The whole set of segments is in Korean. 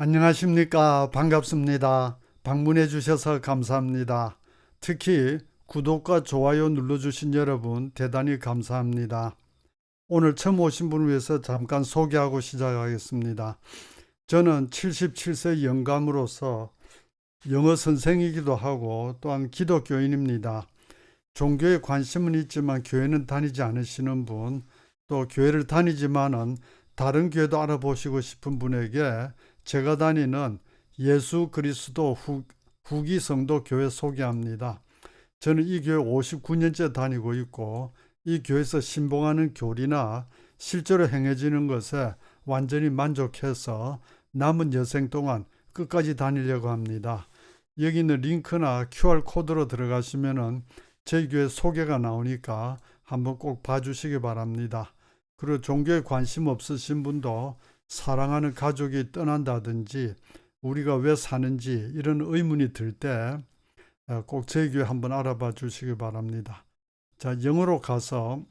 안녕하십니까. 반갑습니다. 방문해 주셔서 감사합니다. 특히 구독과 좋아요 눌러주신 여러분 대단히 감사합니다. 오늘 처음 오신 분을 위해서 잠깐 소개하고 시작하겠습니다. 저는 77세 영감으로서 영어 선생이기도 하고 또한 기독교인입니다. 종교에 관심은 있지만 교회는 다니지 않으시는 분, 또 교회를 다니지만은 다른 교회도 알아보시고 싶은 분에게 제가 다니는 예수 그리스도 후, 후기 성도 교회 소개합니다. 저는 이 교회 59년째 다니고 있고 이 교회에서 신봉하는 교리나 실제로 행해지는 것에 완전히 만족해서 남은 여생 동안 끝까지 다니려고 합니다. 여기 있는 링크나 QR코드로 들어가시면은 교회 소개가 나오니까 한번 꼭 봐주시기 바랍니다. 그리고 종교에 관심 없으신 분도 사랑하는 가족이 떠난다든지 우리가 왜 사는지 이런 의문이 들 때 꼭 저희 교회 한번 알아봐 주시기 바랍니다. 자, 영어로 가서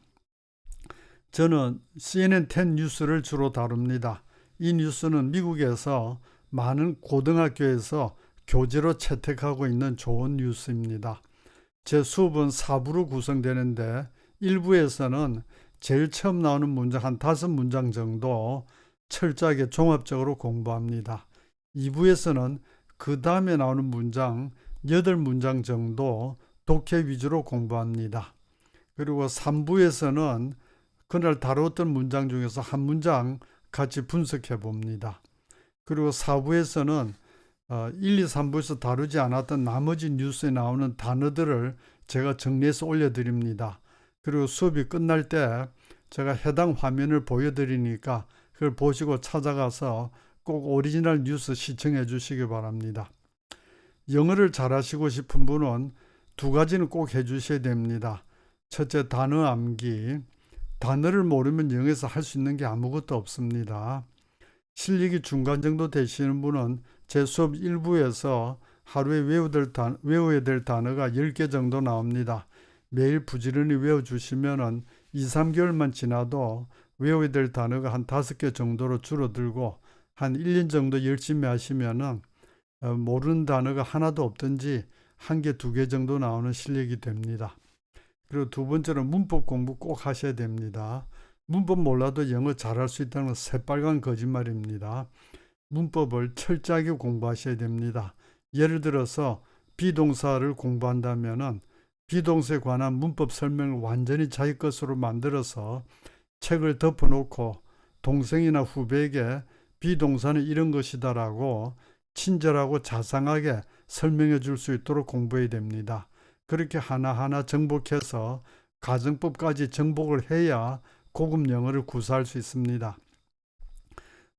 저는 CNN 10 뉴스를 주로 다룹니다. 이 뉴스는 미국에서 많은 고등학교에서 교재로 채택하고 있는 좋은 뉴스입니다. 제 수업은 4부로 구성되는데 1부에서는 제일 처음 나오는 문장 한 다섯 문장 정도 철저하게 종합적으로 공부합니다. 2부에서는 그 다음에 나오는 문장 8문장 정도 독해 위주로 공부합니다. 그리고 3부에서는 그날 다루었던 문장 중에서 한 문장 같이 분석해 봅니다. 그리고 4부에서는 1, 2, 3부에서 다루지 않았던 나머지 뉴스에 나오는 단어들을 제가 정리해서 올려드립니다. 그리고 수업이 끝날 때 제가 해당 화면을 보여드리니까 그걸 보시고 찾아가서 꼭 오리지널 뉴스 시청해 주시기 바랍니다. 영어를 잘하시고 싶은 분은 두 가지는 꼭 해주셔야 됩니다. 첫째, 단어 암기. 단어를 모르면 영어에서 할 수 있는 게 아무것도 없습니다. 실력이 중간 정도 되시는 분은 제 수업 1부에서 하루에 외워야 될 단어가 10개 정도 나옵니다. 매일 부지런히 외워주시면 2, 3개월만 지나도 외워야 될 단어가 한 5개 정도로 줄어들고 한 1년 정도 열심히 하시면은 어, 모르는 단어가 하나도 없든지 한 개, 두 개 정도 나오는 실력이 됩니다. 그리고 두 번째로 문법 공부 꼭 하셔야 됩니다. 문법 몰라도 영어 잘할 수 있다는 건 새빨간 거짓말입니다. 문법을 철저하게 공부하셔야 됩니다. 예를 들어서 비동사를 공부한다면은 비동사에 관한 문법 설명을 완전히 자기 것으로 만들어서 책을 덮어놓고 동생이나 후배에게 비동사는 이런 것이다라고 친절하고 자상하게 설명해 줄 수 있도록 공부해야 됩니다. 그렇게 하나하나 정복해서 가정법까지 정복을 해야 고급 영어를 구사할 수 있습니다.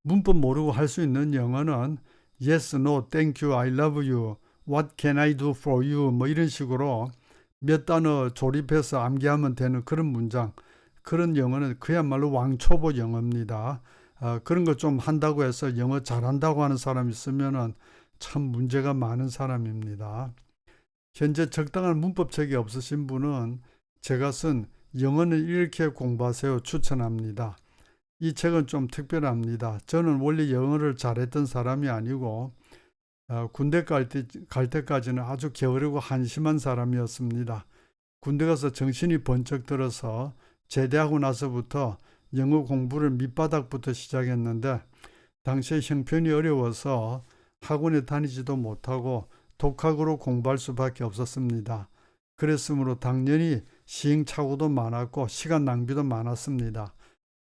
문법 모르고 할 수 있는 영어는 yes, no, thank you, I love you, what can I do for you 뭐 이런 식으로 몇 단어 조립해서 암기하면 되는 그런 문장 그런 영어는 그야말로 왕초보 영어입니다. 어, 그런 거 좀 한다고 해서 영어 잘한다고 하는 사람 있으면은 참 문제가 많은 사람입니다. 현재 적당한 문법책이 없으신 분은 제가 쓴 영어는 이렇게 공부하세요 추천합니다. 이 책은 좀 특별합니다. 저는 원래 영어를 잘했던 사람이 아니고 어, 군대 갈, 때, 갈 때까지는 아주 게으르고 한심한 사람이었습니다. 군대 가서 정신이 번쩍 들어서 제대하고 나서부터 영어 공부를 밑바닥부터 시작했는데 당시에 형편이 어려워서 학원에 다니지도 못하고 독학으로 공부할 수밖에 없었습니다. 그랬으므로 당연히 시행착오도 많았고 시간 낭비도 많았습니다.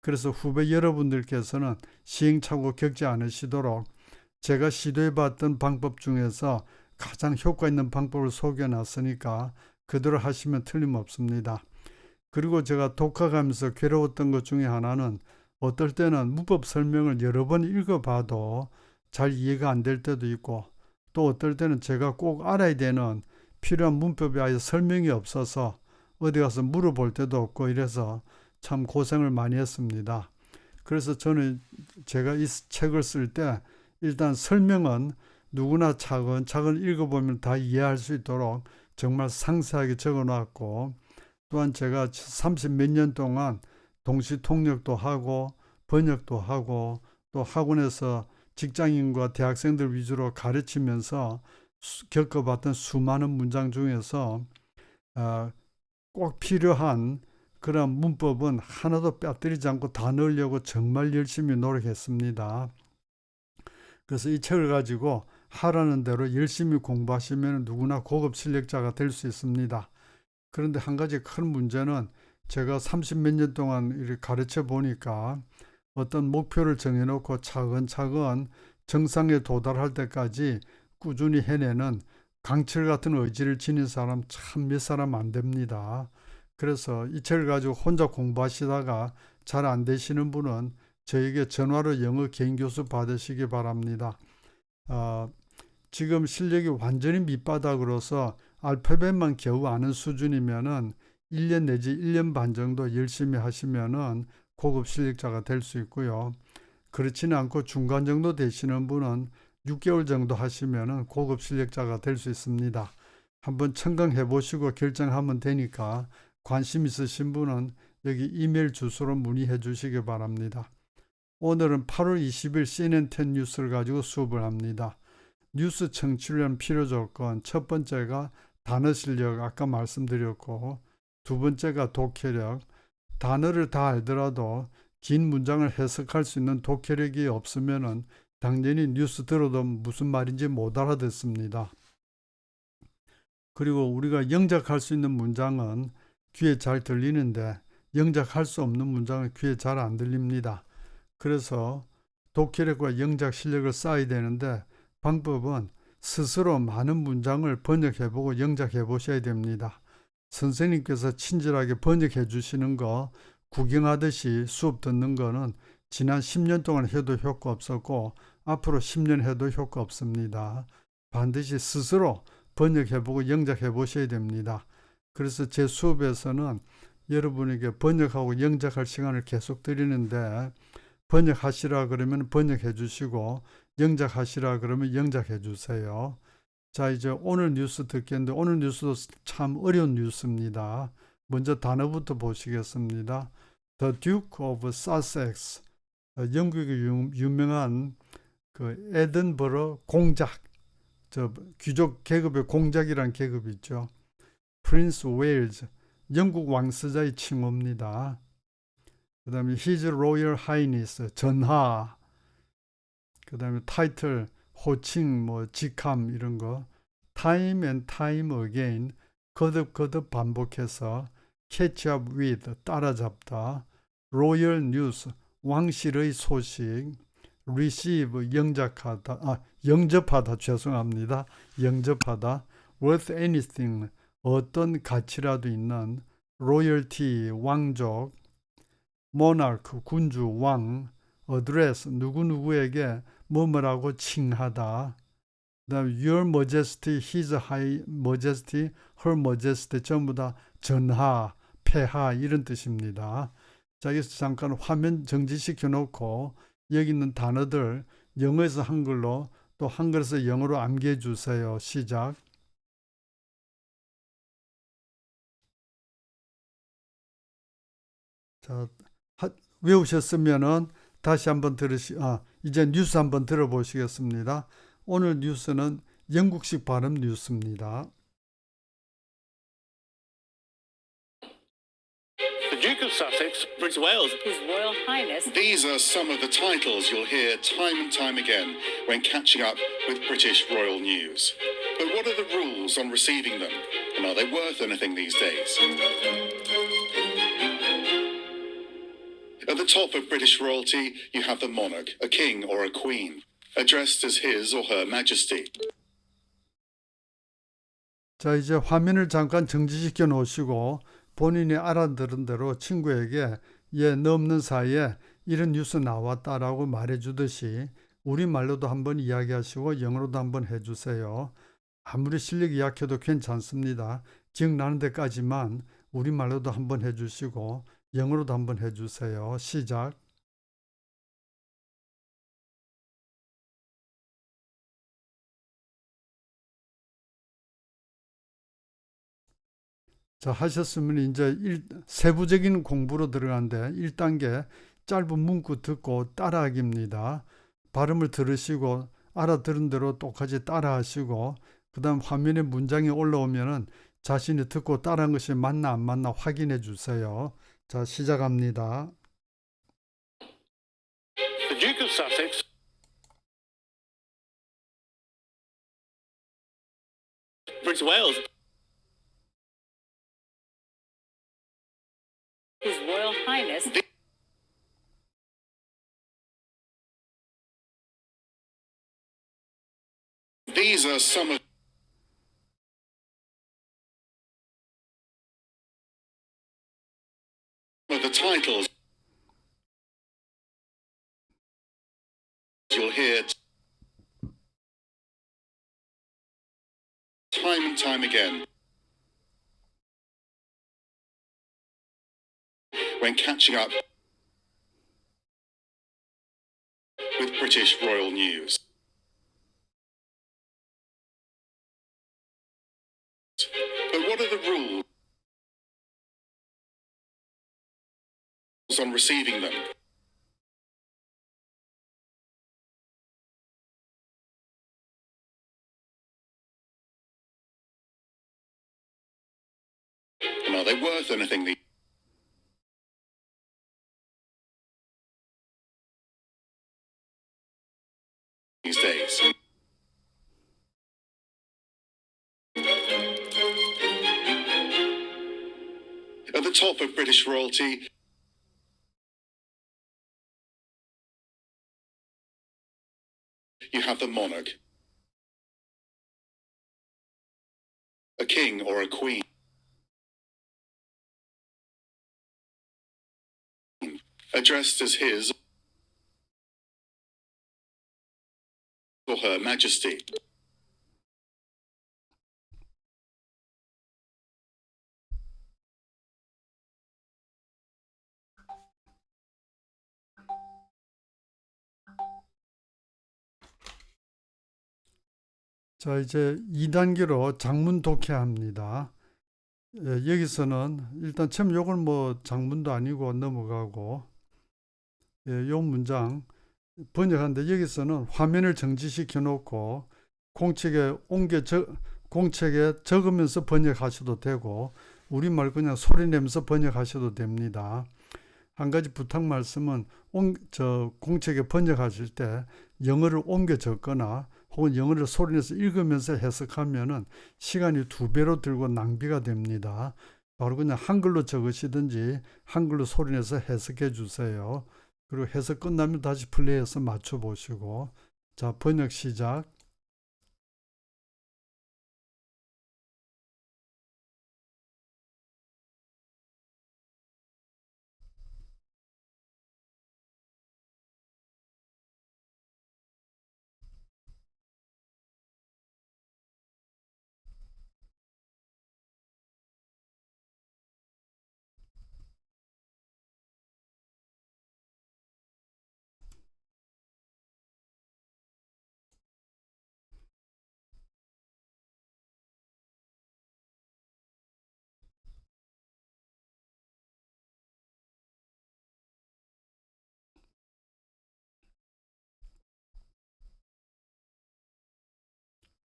그래서 후배 여러분들께서는 시행착오 겪지 않으시도록 제가 시도해봤던 방법 중에서 가장 효과 있는 방법을 소개해 놨으니까 그대로 하시면 틀림없습니다. 그리고 제가 독학하면서 괴로웠던 것 중에 하나는 어떨 때는 문법 설명을 여러 번 읽어봐도 잘 이해가 안 될 때도 있고 또 어떨 때는 제가 꼭 알아야 되는 필요한 문법이 아예 설명이 없어서 어디 가서 물어볼 때도 없고 이래서 참 고생을 많이 했습니다. 그래서 저는 제가 이 책을 쓸 때 일단 설명은 누구나 차근차근 읽어보면 다 이해할 수 있도록 정말 상세하게 적어 놨고 또한 제가 30 몇 년 동안 동시 통역도 하고 번역도 하고 또 학원에서 직장인과 대학생들 위주로 가르치면서 수- 겪어봤던 수많은 문장 중에서 어, 꼭 필요한 그런 문법은 하나도 빼뜨리지 않고 다 넣으려고 정말 열심히 노력했습니다. 그래서 이 책을 가지고 하라는 대로 열심히 공부하시면 누구나 고급 실력자가 될 수 있습니다. 그런데 한 가지 큰 문제는 제가 30 몇 년 동안 가르쳐 보니까 어떤 목표를 정해놓고 차근차근 정상에 도달할 때까지 꾸준히 해내는 강철 같은 의지를 지닌 사람 참 몇 사람 안 됩니다. 그래서 이 책을 가지고 혼자 공부하시다가 잘 안 되시는 분은 저에게 전화로 영어 개인 교수 받으시기 바랍니다. 어, 지금 실력이 완전히 밑바닥으로서 알파벳만 겨우 아는 수준이면은 1년 내지 1년 반 정도 열심히 하시면은 고급 실력자가 될 수 있고요. 그렇지는 않고 중간 정도 되시는 분은 6개월 정도 하시면은 고급 실력자가 될 수 있습니다. 한번 청강해 보시고 결정하면 되니까 관심 있으신 분은 여기 이메일 주소로 문의해 주시기 바랍니다. 오늘은 8월 20일 CNN 10 뉴스를 가지고 수업을 합니다. 뉴스 청취를 필요 조건 첫 번째가 단어 실력 아까 말씀드렸고 두 번째가 독해력 단어를 다 알더라도 긴 문장을 해석할 수 있는 독해력이 없으면은 당연히 뉴스 들어도 무슨 말인지 못 알아듣습니다. 그리고 우리가 영작할 수 있는 문장은 귀에 잘 들리는데 영작할 수 없는 문장은 귀에 잘 안 들립니다. 그래서 독해력과 영작 실력을 쌓아야 되는데 방법은 스스로 많은 문장을 번역해보고 영작해 보셔야 됩니다. 선생님께서 친절하게 번역해 주시는 거 구경하듯이 수업 듣는 거는 지난 10년 동안 해도 효과 없었고 앞으로 10년 해도 효과 없습니다. 반드시 스스로 번역해보고 영작해 보셔야 됩니다. 그래서 제 수업에서는 여러분에게 번역하고 영작할 시간을 계속 드리는데 번역하시라 그러면 번역해 주시고 영작하시라 그러면 영작해 주세요. 자 이제 오늘 뉴스 듣겠는데 오늘 뉴스도 참 어려운 뉴스입니다. 먼저 단어부터 보시겠습니다. The Duke of Sussex 어, 영국의 유- 유명한 그 에든버러 공작 저 귀족 계급의 공작이란 계급이 있죠. 프린스 웨일즈 영국 왕세자의 칭호입니다. 그 다음에 His Royal Highness 전하 그 다음에 타이틀 호칭 뭐 직함 이런 거 time and time again 거듭 거듭 반복해서 catch up with 따라잡다 royal news 왕실의 소식 receive 영작하다 아 영접하다 죄송합니다 영접하다 worth anything 어떤 가치라도 있는 royalty 왕족 monarch 군주 왕 address 누구누구에게 뭐뭐라고 칭하다. 그다음 your majesty his high majesty her majesty 전부 다 전하 폐하 이런 뜻입니다. 자 여기서 잠깐 화면 정지시켜 놓고 여기 있는 단어들 영어에서 한글로 또 한글에서 영어로 암기해 주세요. 시작. 자 하- 외우셨으면은 다시 한번 들으시 아 이제 뉴스 한번 들어보시겠습니다. 오늘 뉴스는 영국식 발음 뉴스입니다. The Duke of Sussex, Prince of Wales, His Royal Highness These are some of the titles you'll hear time and time again when catching up with British royal news. But what are the rules on receiving them? And are they worth anything these days? At the top of British royalty, you have the monarch, a king or a queen, addressed as His or Her Majesty. 자 이제 화면을 잠깐 정지시켜 놓으시고 본인이 알아들은 대로 친구에게 얘 넘는 사이에 이런 뉴스 나왔다라고 말해 주듯이 우리말로도 한번 이야기하시고 영어로도 한번 해주세요. 아무리 실력이 약해도 괜찮습니다. 기억나는 데까지만 우리말로도 한번 해주시고 영어로도 한번 해주세요. 시작. 자, 하셨으면 이제 일, 세부적인 공부로 들어가는데 1단계 짧은 문구 듣고 따라하기입니다. 발음을 들으시고 알아들은 대로 똑같이 따라하시고 그다음 화면에 문장이 올라오면은 자신이 듣고 따라한 것이 맞나 안 맞나 확인해 주세요. 자, 시작합니다. These are some of the titles. You'll hear time and time again. When catching up with British royal news. But what are the rules on receiving them? And are they worth anything the- these days? At the top of British royalty, you have the monarch, a king or a queen. Addressed as His or Her Majesty. 자, 이제 2단계로 장문 독해합니다. 예, 여기서는 일단 처음 요건 뭐 장문도 아니고 넘어가고 예, 요 문장 번역하는데 여기서는 화면을 정지시켜 놓고 공책에 옮겨 적, 공책에 적으면서 번역하셔도 되고 우리말 그냥 소리 내면서 번역하셔도 됩니다. 한 가지 부탁 말씀은 옮, 저 공책에 번역하실 때 영어를 옮겨 적거나 혹은 영어를 소리내서 읽으면서 해석하면은 시간이 두 배로 들고 낭비가 됩니다. 바로 그냥 한글로 적으시든지 한글로 소리내서 해석해 주세요. 그리고 해석 끝나면 다시 플레이해서 맞춰 보시고 자 번역 시작.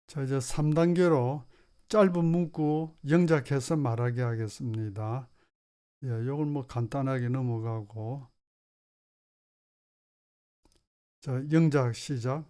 자 이제 3단계로 짧은 문구 영작해서 말하게 하겠습니다. 예, 요걸 뭐 간단하게 넘어가고 자 영작 시작.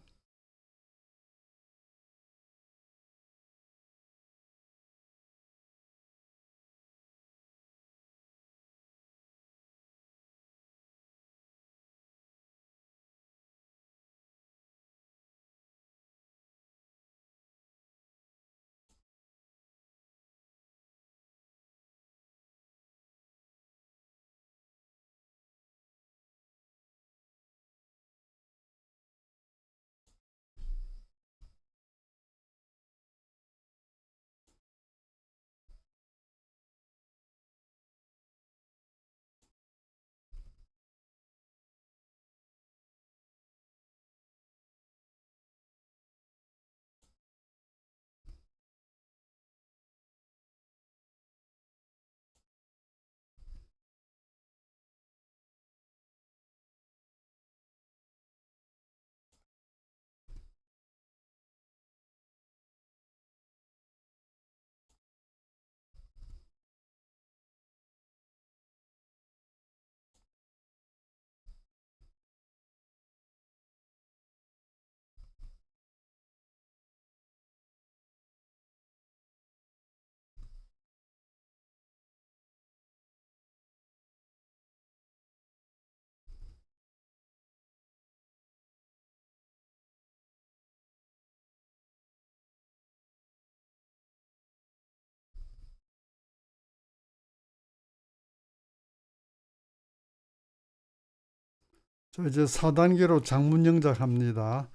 자, 이제 4단계로 장문 영작 합니다.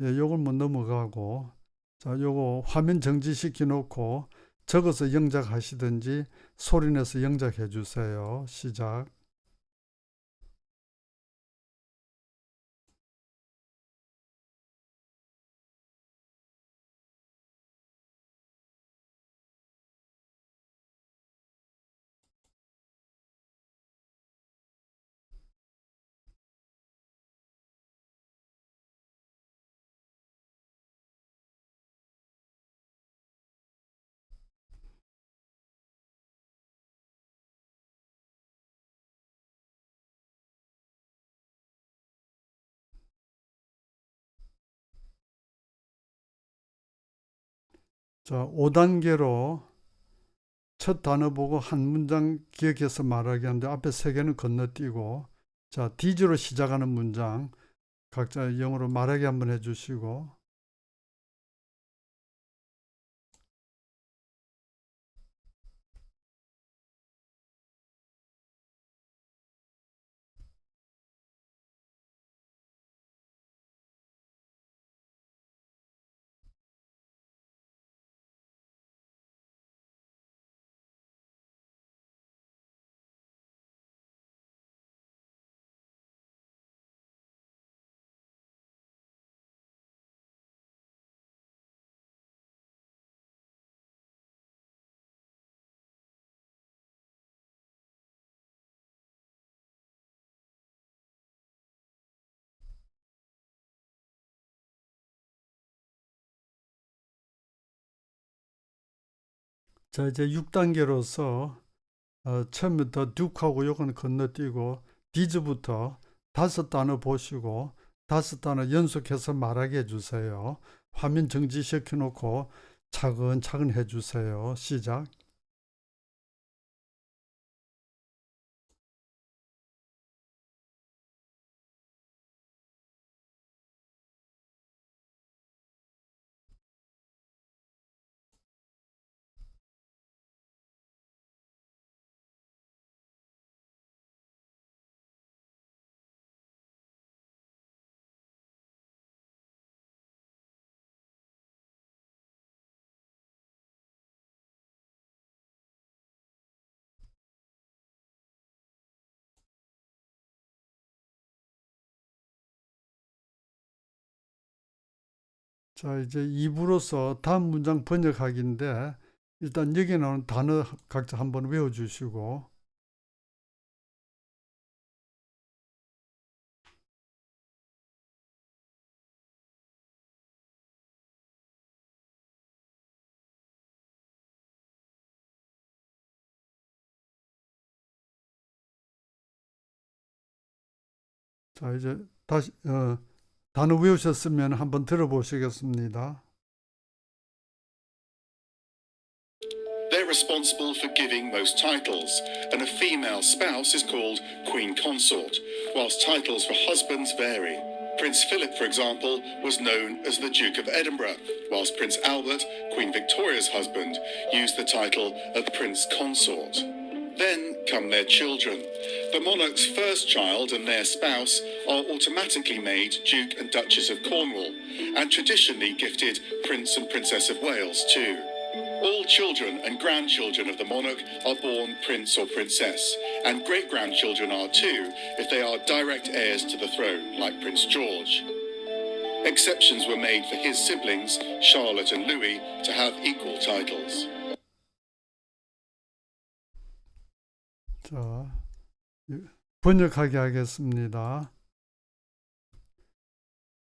예, 요걸 뭐 넘어가고 자, 요거 화면 정지시켜 놓고 적어서 영작하시든지 소리 내서 영작해 주세요. 시작. 자, 5단계로 첫 단어 보고 한 문장 기억해서 말하기 하는데 앞에 세 개는 건너뛰고 자, D즈로 시작하는 문장 각자 영어로 말하기 한번 해주시고 자, 이제 6단계로서 어, 처음부터 듀크하고 요건 건너뛰고 디즈부터 다섯 단어 보시고 다섯 단어 연속해서 말하게 해주세요. 화면 정지시켜 놓고 차근차근 해주세요. 시작. 자, 이제 2부로서 다음 문장 번역하기인데 일단 여기 나오는 단어 각자 한번 외워 주시고. 자, 이제 다시 어, 단어 외우셨으면 한번 들어보시겠습니다. They're responsible for giving most titles, and a female spouse is called Queen Consort, whilst titles for husbands vary. Prince Philip, for example, was known as the Duke of Edinburgh, whilst Prince Albert, Queen Victoria's husband, used the title of Prince Consort. Then come their children. The monarch's first child and their spouse are automatically made Duke and Duchess of Cornwall, and traditionally gifted Prince and Princess of Wales too. All children and grandchildren of the monarch are born prince or princess, and great grandchildren are too if they are direct heirs to the throne, like Prince George. Exceptions were made for his siblings, Charlotte and Louis, to have equal titles. 자, 예, 번역하게 하겠습니다.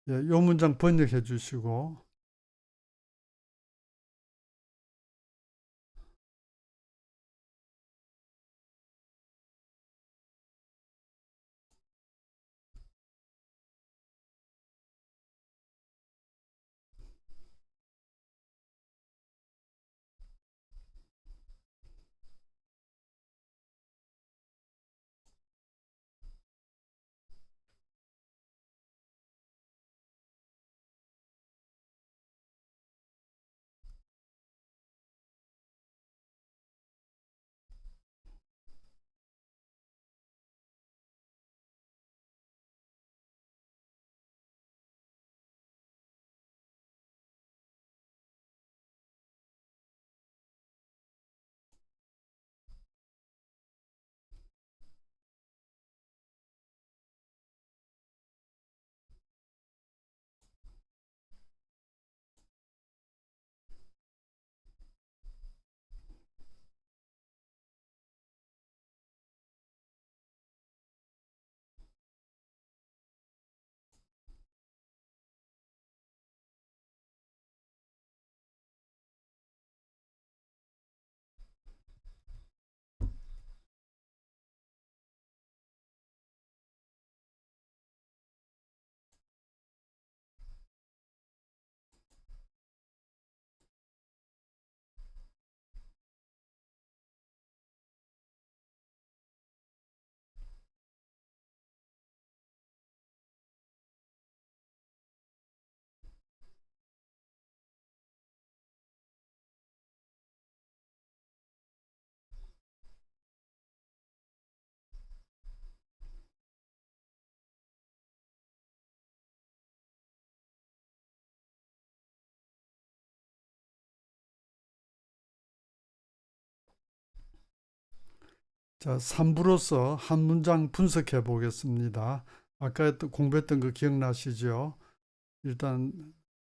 예, 요 문장 번역해 주시고 자, 3부로서 한 문장 분석해 보겠습니다. 아까 했던, 공부했던 거 기억나시죠? 일단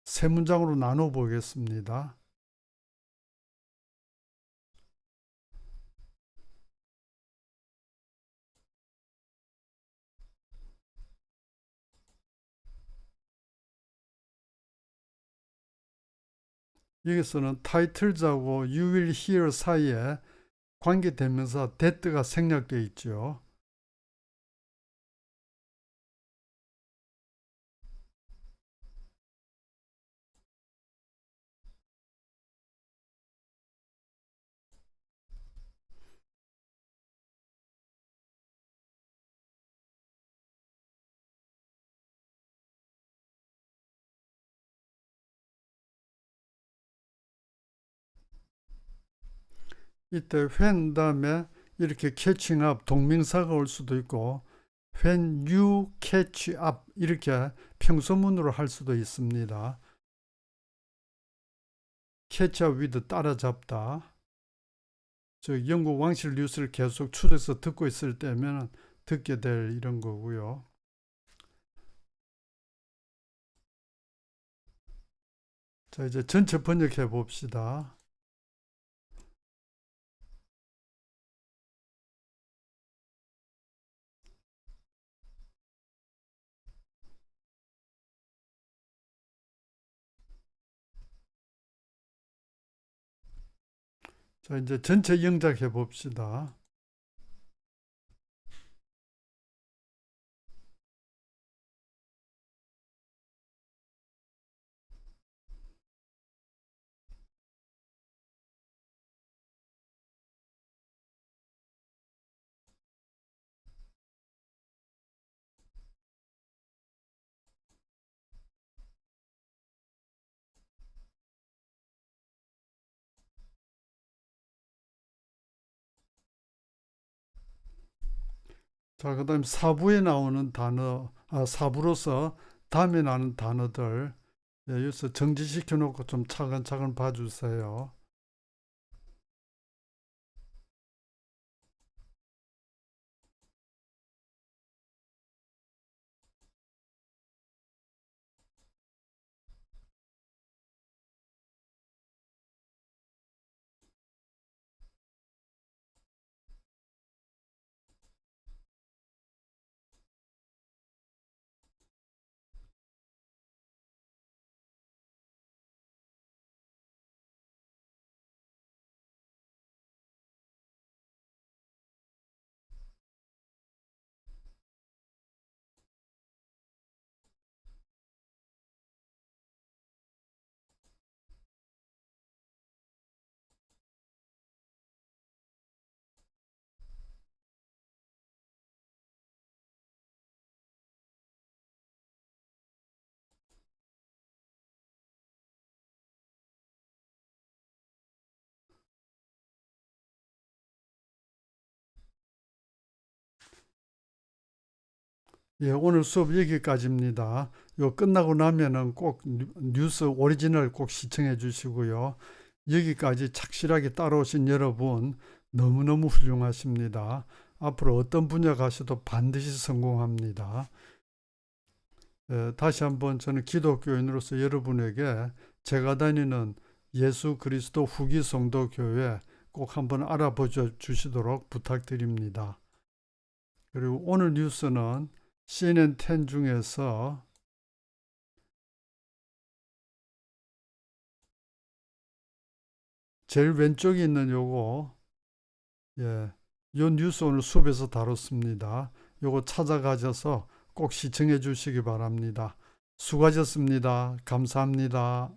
세 문장으로 나눠 보겠습니다. 여기서는 타이틀자고 you will hear 사이에 관계대명사 that가 생략되어 있죠. 이때 when 다음에 이렇게 catching up 동명사가 올 수도 있고 when you catch up 이렇게 평소문으로 할 수도 있습니다. catch up with 따라잡다. 저 영국 왕실 뉴스를 계속 추적해서 듣고 있을 때면 듣게 될 이런 거고요. 자 이제 전체 번역해 봅시다. 자, 이제 전체 영작 해 봅시다. 자, 그 다음 4부에 나오는 단어, 아, 4부로서 다음에 나오는 단어들, 예, 여기서 정지시켜 놓고 좀 차근차근 봐주세요. 예, 오늘 수업 여기까지입니다. 요 끝나고 나면은 꼭 뉴- 뉴스 오리지널 꼭 시청해 주시고요. 여기까지 착실하게 따라오신 여러분 너무너무 훌륭하십니다. 앞으로 어떤 분야 가셔도 반드시 성공합니다. 예, 다시 한번 저는 기독교인으로서 여러분에게 제가 다니는 예수 그리스도 후기 성도 교회 꼭 한번 알아보 주시도록 부탁드립니다. 그리고 오늘 뉴스는 CNN 10 중에서 제일 왼쪽에 있는 요거 예, 요 뉴스 오늘 수업에서 다뤘습니다. 요거 찾아가셔서 꼭 시청해 주시기 바랍니다. 수고하셨습니다. 감사합니다.